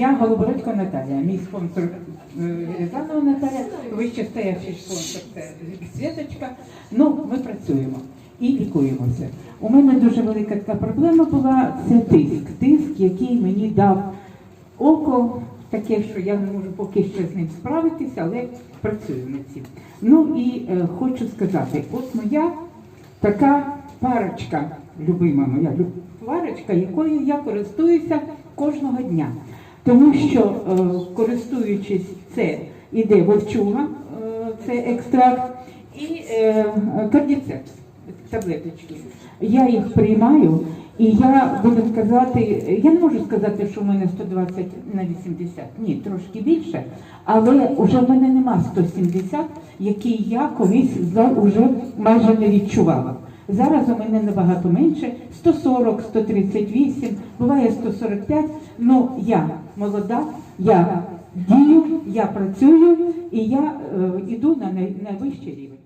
Я Голобородько Наталія, мій спонсор е, Рязанова Наталя, вище стоячий спонсор це Світочка. Ну, ми працюємо і лікуємося. У мене дуже велика така проблема була це тиск. Тиск, який мені дав око, таке, що я не можу поки що з ним справитися, але працюю над цим. Ну і е, хочу сказати, от моя така парочка, любима моя парочка, якою я користуюся кожного дня. Тому що, е, користуючись, це іде вовчуга, е, це екстракт, і е, кардіцепс, таблеточки. Я їх приймаю, і я буду сказати, я не можу сказати, що в мене 120 на 80, ні, трошки більше, але вже в мене нема 170, який я колись уже майже не відчувала. Зараз у мене набагато менше 140, 138, буває 145. Ну я молода, я дію, я працюю і я е, іду на найвищий рівень.